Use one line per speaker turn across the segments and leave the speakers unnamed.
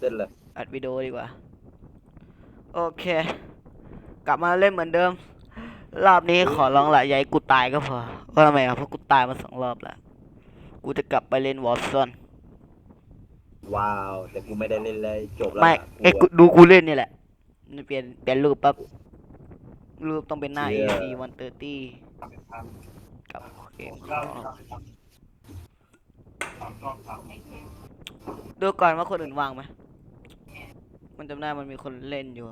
เล่นเลย
อัดวิดีโอดีกว่า โอเค กลับมาเล่นเหมือนเดิม รอบนี้ขอร้องละอย่าให้กูตายก็พอว่าทำไมอะเพราะกูตายมาสองรอบแล้ว กูจะกลับไปเล่นวอร์ซอน
ว้าว แต่กูไม่ได้เล่นเลยจบแล้ว
ไม่
อะ
ไอ้ยกูดูกูเล่นนี่แหละนี่เปลี่ยนเปลี่ยนรูปปั๊บรูปต้องเป็นหน้า AC 130กับเกมดูก่อนว่าคนอื่นวางไหม มันจำได้มันมีคนเล่นอยู่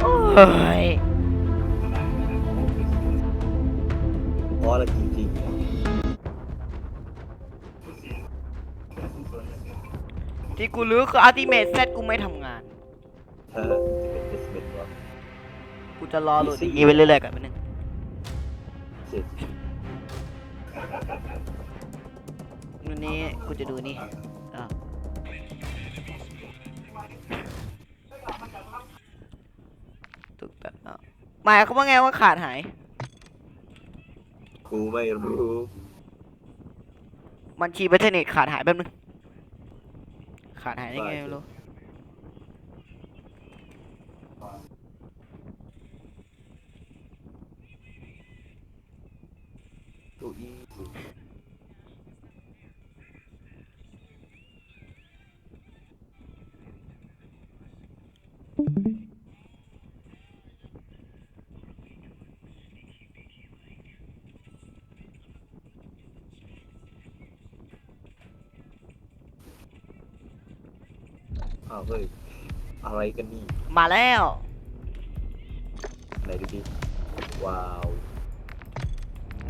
โอ้ย
เพราะอะไรจริงๆ
ที่กูรู้คือ Ultimate Set กูไม่ทำงาน
เออเป็นเดสเมนต์วะ
กูจะรอโหลดอย่างนี้ไปเรื่อยๆกันไปบนึง
เจ็ด
วันนี้กูจะดูนี่ หมายเขามว่าไงว่าขาดหาย
กูไม่รู้
บัญชีบัตเทอร์เน็ตขาดหายแป๊บนึง ขาดหายได้ไงไม่รู้
กูอี อ้าวเฮ้ยอะไรกันนี่
มาแล้ว
ไหนดูดิว้าว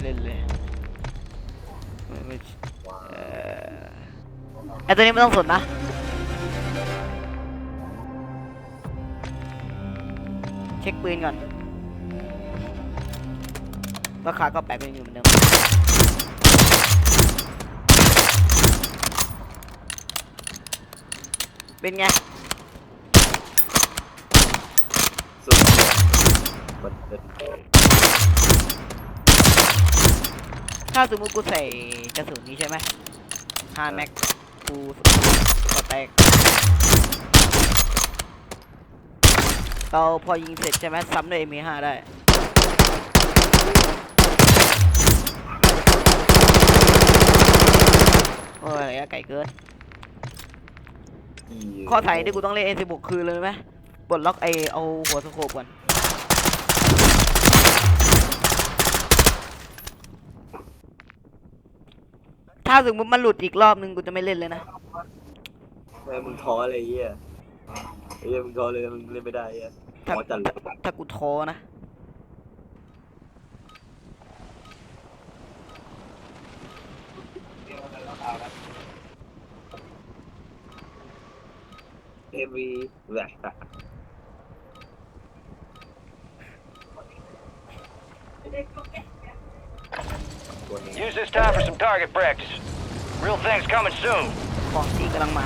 เล่นเลยไม่ไม่
ว้า
เอ
ว
อไอตัวนี้ไม่ต้องสนนะเช็คปืนก่อนราคาก็แปลกเป็นอยู่เหมือนเดิม เป็นไง
สุดยอดมันเป็น
ถ้าสมมติกูใส่กระสุนนี้ใช่ไหมห้าแม็กกูก็แตกเราพอยิงเสร็จใช่ไหมซ้ำด้วย M5 ได้ โอ้ยระยะไกลเกิน ข้อไถที่กูต้องเล่น N16 คือเลยไหมปลดล็อกไอเอาหัวสโคปก่อนถ้าสมมติมันหลุดอีกรอบนึงกูจะไม่เล่นเลยนะ
แม่งมึงท้ออะไรเงี้ยไอ้เหี้ยมึงท้อเลยมึงเล่นไม่ได้เงี้ย
ถ้า
ท้อจัดเลย
ถ้ากูท้อนะ
เอวีแหวกตัว นี้
Use this time for some target practice. Real things coming soon.
ของที่กำลังมา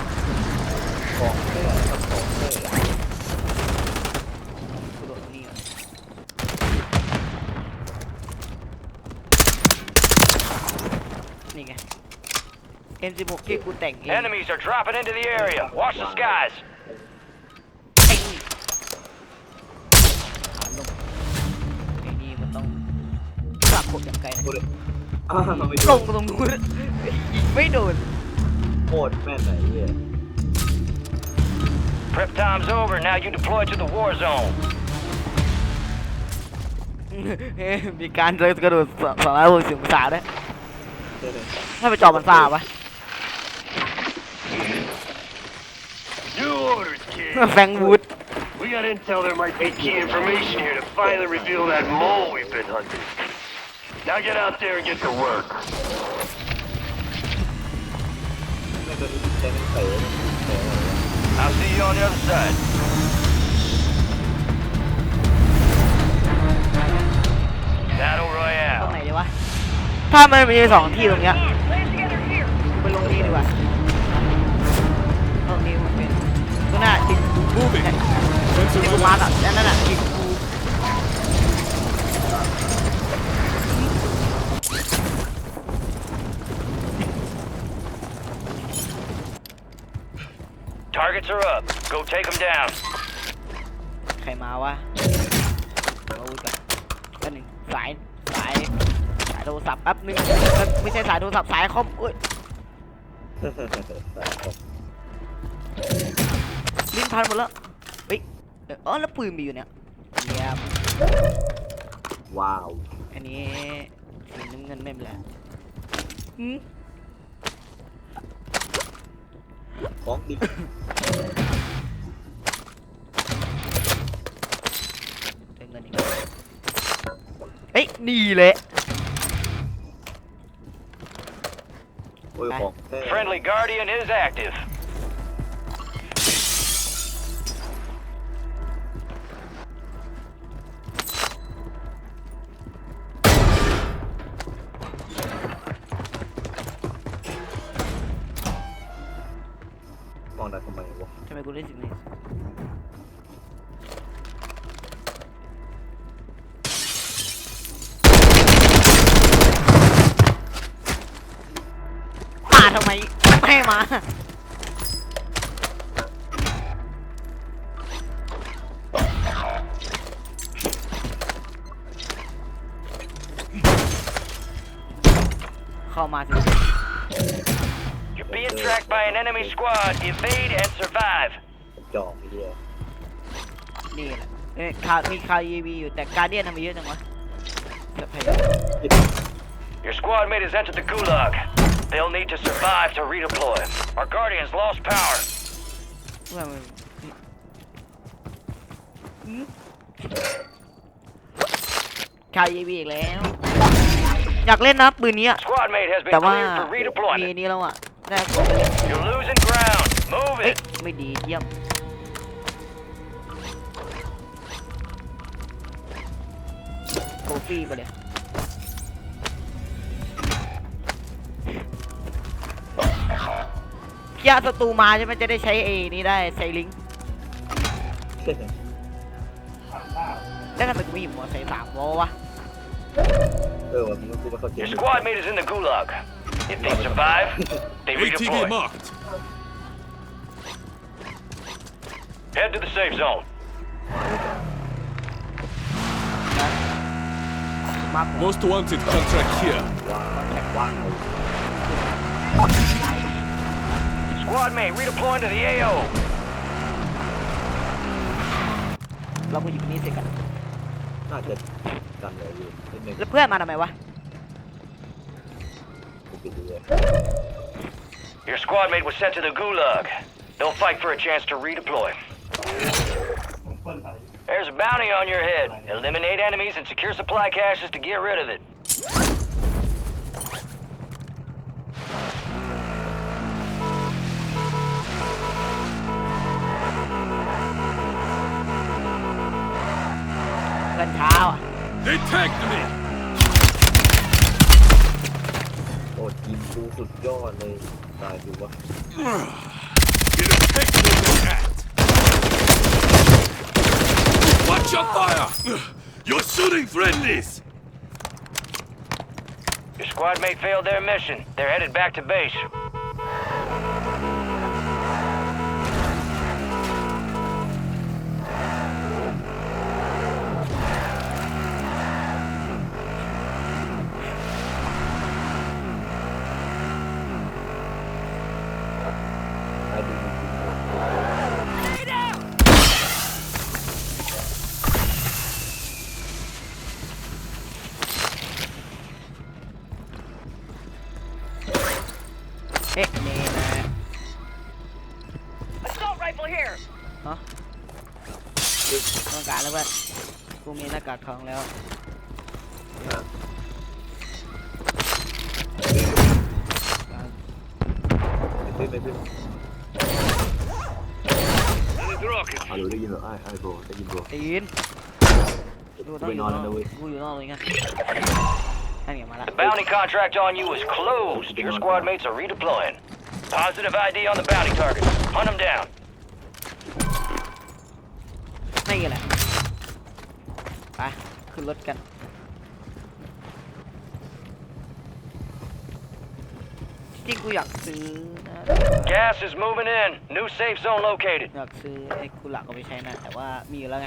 ของเท่ครับของเท่
กูโดดตรงนี้ก่อนนี่ไง M16 ที่กูแต่งเอง
Enemies are dropping into the area. Watch the skies.
กลนะ
กูเลยอ้าวไม่
ล
โด
ง
น
ตรงนู้นยิงไม่โดน
โคตรแม่นไหนเหี้ย
Prep time's over. Now you deploy to the war zone.
เฮ้ยมีการเดินกระโดดสองร้อยหกสิบองศาด้วย
เท่เลย
ถ้าไปจอบมันซ่าปะ
New orders, kid.
แฟรงวูด
We got intel there might be key information here to finally reveal that mole we've been hunting. Now get out there and get to work.
แม่งโดนแจ้งเตะเตะ
I'll see you on the other side. Battle
ตรง
Royale.
ไหนดีวะถ้ามันมีสองที่ตรงเนี้ยกูไปลงนี่ดีกว่าตรงนี้มันเป็นตัวหน้าจิตบูมเนี่ยที่กูมาร์กอะนั่นน่ะจิต
Targets are up. Go take them down.
ใครมาวะเอาอาวุธก่อนแป๊บหนึงสายสายสายโทรศัพท์แป๊บหนึงเอ้ยไม่ใช่สายโทรศัพท์สายคอมเอ้ยลิ้นพันหมดแล้วเฮ้ยเอออ๋อแล้วปืนมีอยู่เนี่ยเยี่ยม
ว้าว
อันนี้สีน้ำเงินไม่เป็นไรหืม
ของดิ
เติมเงินอีกเฮ้ยนี่เลย
โอ้ยของแท้
Friendly Guardian is active.
ม่
ให้มา เข้ามาสิ
You're being tracked by an enemy squad. Evade and survive.
จอกไอ้เหี้ย
นี่แหละเอ้ยคามีคายีวีอยู่แต่การเดียนทำไมเยอะจังวะจะพยายาม
Your squad mate has entered the gulag. They'll need to survive to redeploy. Our Guardians lost power.
ว่ามันหืมคายีวีอีกแล้ว อยากเล่นนะปืนนี้อะ
Squad mate has been
แต่ว่า
cleared for
มี
redeployment.
นี้แล้วอ่ะได้
You're losing ground. Move
เฮ้ย
it.
ไม่ดีเยี่ยมโทฟี่ไปเลย ยาศัตรูมาใช่ไหมจะได้ใช้เอนี้ได้ใช้ลิงก์แล้วทำไมกูไม่หยิบมอไซสามวะวะ
เออวันนี้กูไม่เข้าใจ
Your squad mate is in the gulag. If they survive, they
ATV
redeploy.
marked.
Head to the safe zone.
มาผม
Most wanted contract here.
แท็กว่าง
Squad mate redeploying to the AO.
เรากูหยิบนี้เสร็จกัน
น่าจะกันเลยอยู่นิดนึง
แล้วเพื่อนมาทำไมวะ
กูปิดดูเลย
Your squad mate was sent to the gulag. They'll fight for a chance to redeploy. There's a bounty on your head. Eliminate enemies and secure supply caches to get rid of it.
เพื่อนเช้าอ่ะ
They tagged me.
โอ้ทีมกูสุดยอดเลยตายดูวะ
Get a picture of the cat. Watch your fire. You're shooting friendlies.
Your squad mate failed their mission. They're headed back to base.
มีหน้ากากทองแล้ว
ไม่ขึ้นไม่ขึ้นฮัลโหลได้ยินเหรอไอ้ไอ้โบได้ยินโบ
ตีนกูต้อง
ไป
อนยู่
อน
น
แล้วนะเว้ย
กูอยู่นอกเลยงั้นนั่นไงมาละ
The bounty contract on you is closed. Your squad mates are redeploying. Positive ID on the bounty target. Hunt them down.
นี่แหละ ไปขึ้นรถกันริงๆกูอยากซื้อนะแต่ว่า
Gas is moving in. New safe zone located.
อยากซื้อไอ้กุหลาบก็ไปใช้นะ แต่ว่ามีอยู่แล้วไง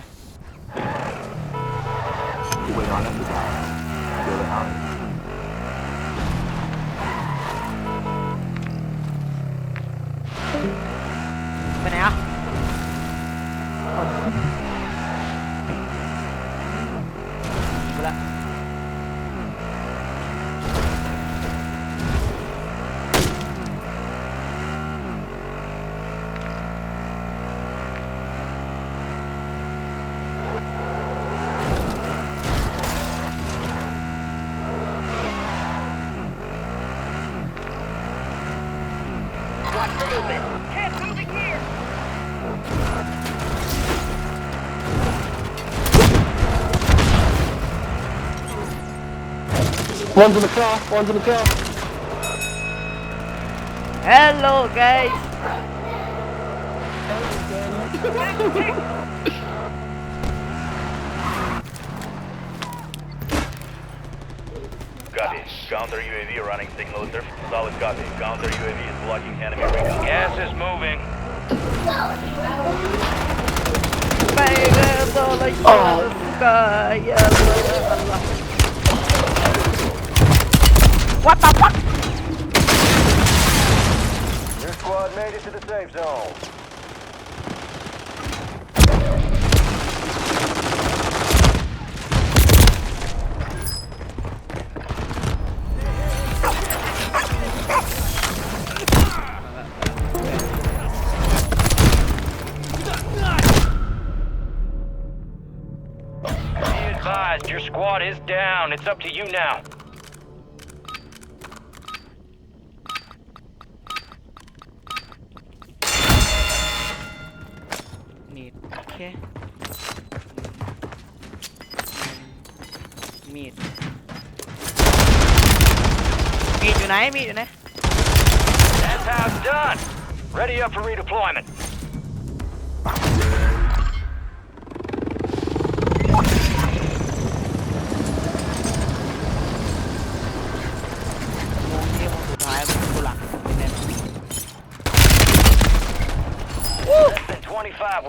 กูไปนอนแล้วกูจะเดี๋ยวไปเอา
One's in the car. One's in the car.
Hello guys
Copy. Counter UAV running signal interference. Solid copy. Counter UAV is blocking enemy recon.
Gas is moving.
Oh. What the fuck?
Your squad made it to the safe zone.
squad is down. It's up to you now.
มีดโอเคมีดมีดอยู่ไหนมีดอยู่ไหน
That's how it's done. Ready up for redeployment.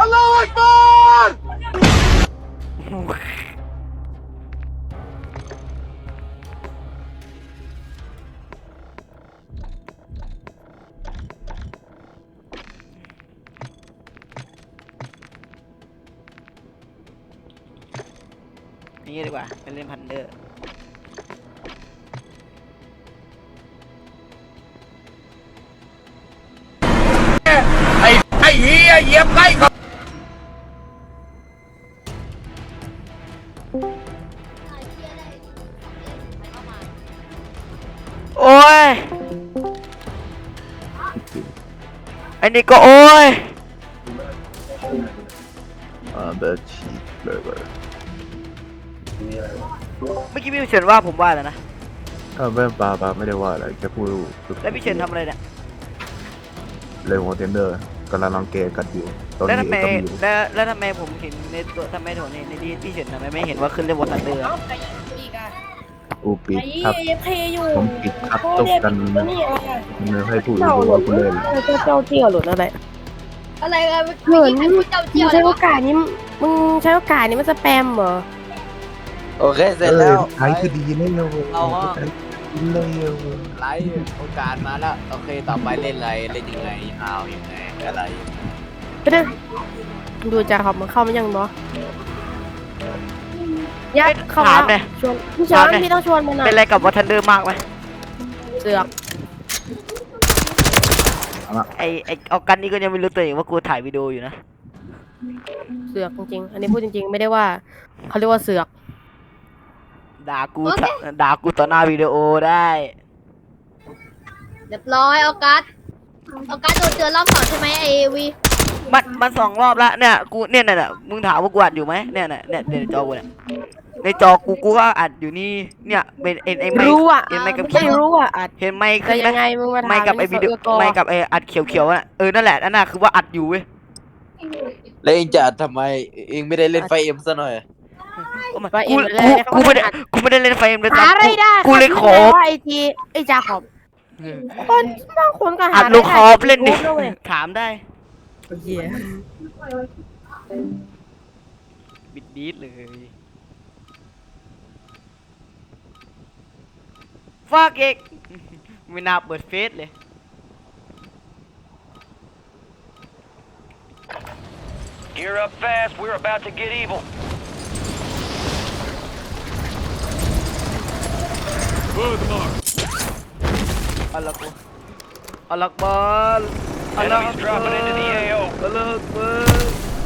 นี่ดีกว่าไปเล่นพันเดอร์
ไอ้เหี้ยเหยียบไล่เขา
ไอ้นี่ก็โอ้ย
อ่าเบอร์ชีเบอร์เบอร์
เมื่อกี้พี่เฉินว่าผมว่าแล้วนะ
ถ้าแม่บาบาไม่ได้ว่าอะไรแค่พูด
แล้วพี่เฉินทำอะไรเนี่ย
เลยหัวเทนเดอร์กำลังรังแกกันอยู่ตอน
แล้ว
นี้
ทำไม
ก็มีอยู่
แล้วแล้วทำไมผมเห็นในตัวทำไมผมในในที่พี่เฉินทำไมไม่เห็นว่าขึ้นเรียกว่าทันเดอร์
อูปิด
ไอ้
ครับ
เพอยู่
ผมปิดครับ
พ่อ
จบ
เรียก
กัน
แล้วนี่อะไรอะ
ไม่ให้พูดรู้ว่าคุณเล่น
เจ้าเจ้าเจี้ยวหลุดอะไร
อะไรกัน
เหมือน
ไม่
มึง
ใช่เจ้าเจียว
ใช้โอกาสนี้มึงใช้โอกาสนี้มันสแปมเหรอ
โอเคเสร็จแล้ว
ใช้คือดีเลย
เอาฮะ
เลย
ไลฟ์โอกาสมาแล้วโอเคต่อไปเล่นอะไรเล่นยังไงฮาวยังไงอะไร
ไปเด้อดูจ่าขอบมันเข้ามายังบอ ยัดเข้า
ถาม
มา
เลย
ชวนพี่ช
ถา
อ
ม
น
เลย
พี่ต้องชวนมันหน่อ
เป็น
ย
อะไรกับว่าทันเดอร์มากไหม
เสือก
ไอไอเอากันนี่ก็ยังไม่รู้ตัวเองว่ากูถ่ายวิดีโออยู่นะ
เสือกจริงๆ อันนี้พูดจริง ๆ ไม่ได้ว่าเขาเรียกว่าเสือก
ด่ากูด่ากูต่อหน้าวิดีโอได้
เรียบร้อยเอากัสเอาการโดนเตือนรอบสองใช่ไหมไอวี
มันมันสองรอบละเนี่ยกูเนี่ยเนี่ยเนี่ยมึงถามว่ากูอัดอยู่ไหมเนี่ยเนี่ยเนี่ยในจอกูเนี่ยในจอกูกูก็อัดอยู่นี่เนี่ยเป็นเอ็นไอไมค์
รู้อะ
เห็นไมค์กับ
ไม่รู้อะอัด
เห็นไมค์
แต่
ขึ้นไหม
ยังไงมึงมาถาม
ไมค์กับไอวิดีโอ
สก
ไมค์กับไออัดเขียวๆน่ะเออนั่นแหละนั่นน่ะคือว่าอัดอยู่เว้ย
แล้วเองจะอัดทำไมเองไม่ได้เล่นไฟเอ็มซะหน่อย
ไปเอ็
กู
มเลย
กูกูไม่ได้กูไม่ได้เล่นไฟเอ็มเลย
หาอะไรได้
กูเลยขอ
ไอทีไอจาขอบคนบางคนก็หา
อัดลูกคอปเล่นดิ
ใน YouTube ด้วย
ถามได้
เหี้ย
บิดดีดเลยฟากเอกไม่น่าเปิดเฟซเลย
Gear up fast. We're about to get evil.
Bird mark.
อัล ลักบาอัลลักบาลอัลลัก
Enemies dropping into the AO.
อัลลักบาล